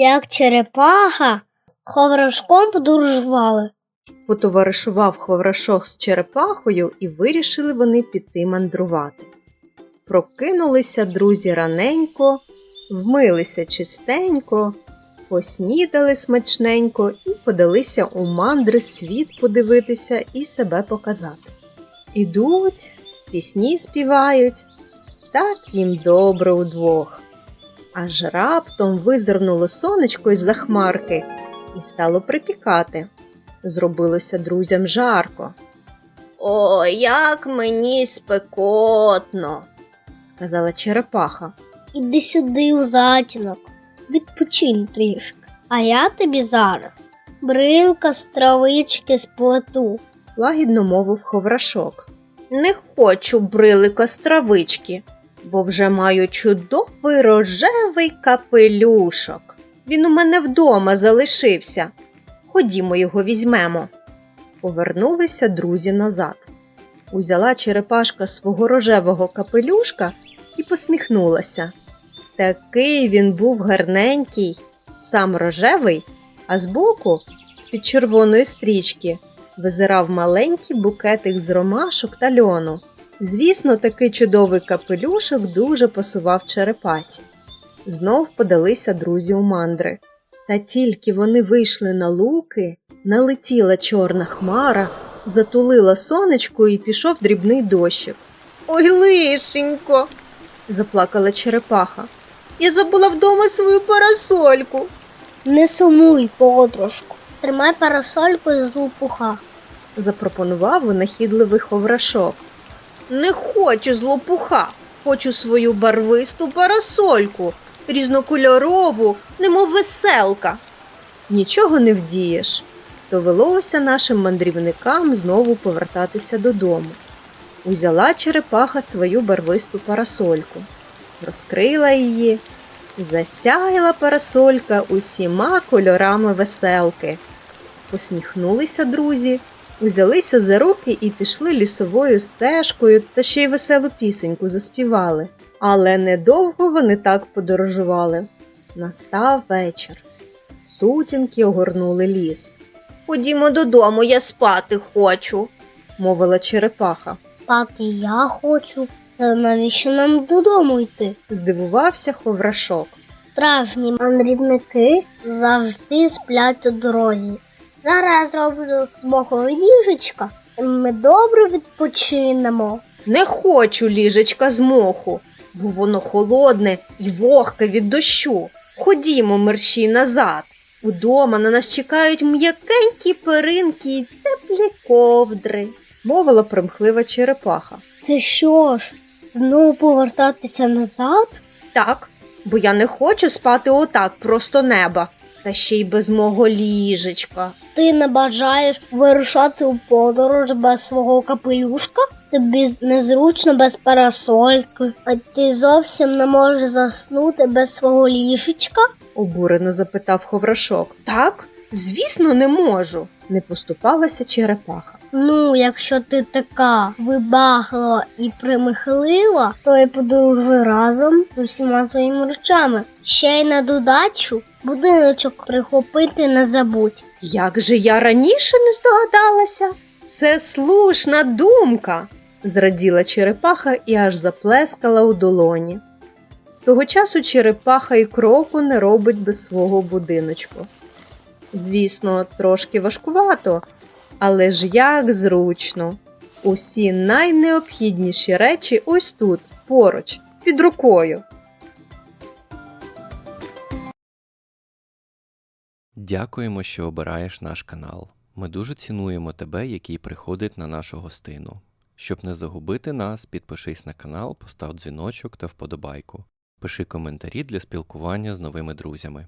як черепаха ховрашком подорожували. Потоваришував Ховрашок з черепахою і вирішили вони піти мандрувати. Прокинулися друзі раненько, вмилися чистенько, поснідали смачненько і подалися у мандри світ подивитися і себе показати. Ідуть, пісні співають, так їм добре удвох. Аж раптом визирнуло сонечко із-за хмарки і стало припікати. Зробилося друзям жарко. О, як мені спекотно, сказала черепаха. Іди сюди у затінок, відпочинь трішки. А я тобі зараз брилка з травички сплету. лагідно мовив ховрашок. Не хочу брилика з травички, бо вже маю чудовий рожевий капелюшок. Він у мене вдома залишився. Ходімо його візьмемо. Повернулися друзі назад. Узяла черепашка свого рожевого капелюшка і посміхнулася. Такий він був гарненький, сам рожевий, а збоку, з-під червоної стрічки, визирав маленький букетик з ромашок та льону. Звісно, такий чудовий капелюшок дуже пасував черепасі. Знов подалися друзі у мандри. Та тільки вони вийшли на луки, налетіла чорна хмара, затулила сонечко і пішов дрібний дощик. Ой, лишенько, заплакала черепаха. Я забула вдома свою парасольку. Не сумуй, подружку. Тримай парасольку з лопуха. запропонував винахідливий ховрашок. Не хочу злопуха, хочу свою барвисту парасольку, різнокольорову, немов веселка. Нічого не вдієш. Довелося нашим мандрівникам знову повертатися додому. Узяла черепаха свою барвисту парасольку, розкрила її, засяяла парасолька усіма кольорами веселки. Посміхнулися друзі, узялися за руки і пішли лісовою стежкою та ще й веселу пісеньку заспівали. Але недовго вони так подорожували. Настав вечір. Сутінки огорнули ліс. Ходімо додому, я спати хочу, мовила черепаха. Спати я хочу. Та навіщо нам додому йти? Здивувався ховрашок. Справжні мандрівники завжди сплять у дорозі. Зараз я зроблю з мого ліжечка, і ми добре відпочинемо. Не хочу ліжечка з моху, бо воно холодне й вогке від дощу. Ходімо, мерщій, назад. Удома на нас чекають м'якенькі перинки й теплі ковдри, мовила примхлива черепаха. Це що ж, знову повертатися назад? Так, бо я не хочу спати отак просто неба, та ще й без мого ліжечка. Ти не бажаєш вирушати у подорож без свого капелюшка? Тобі незручно без парасольки, а ти зовсім не можеш заснути без свого ліжечка? обурено запитав ховрашок. Так, звісно, не можу, не поступалася черепаха. Ну, якщо ти така вибаглива і примихлива, то й подорожуй разом з усіма своїми речами. Ще й на додачу будиночок прихопити не забудь. Як же я раніше не здогадалася? Це слушна думка, зраділа черепаха і аж заплескала у долоні. З того часу черепаха і кроку не робить без свого будиночку. Звісно, трошки важкувато, але ж як зручно. Усі найнеобхідніші речі ось тут, поруч, під рукою. Дякуємо, що обираєш наш канал. Ми дуже цінуємо тебе, який приходить на нашу гостину. Щоб не загубити нас, підпишись на канал, постав дзвіночок та вподобайку. Пиши коментарі для спілкування з новими друзями.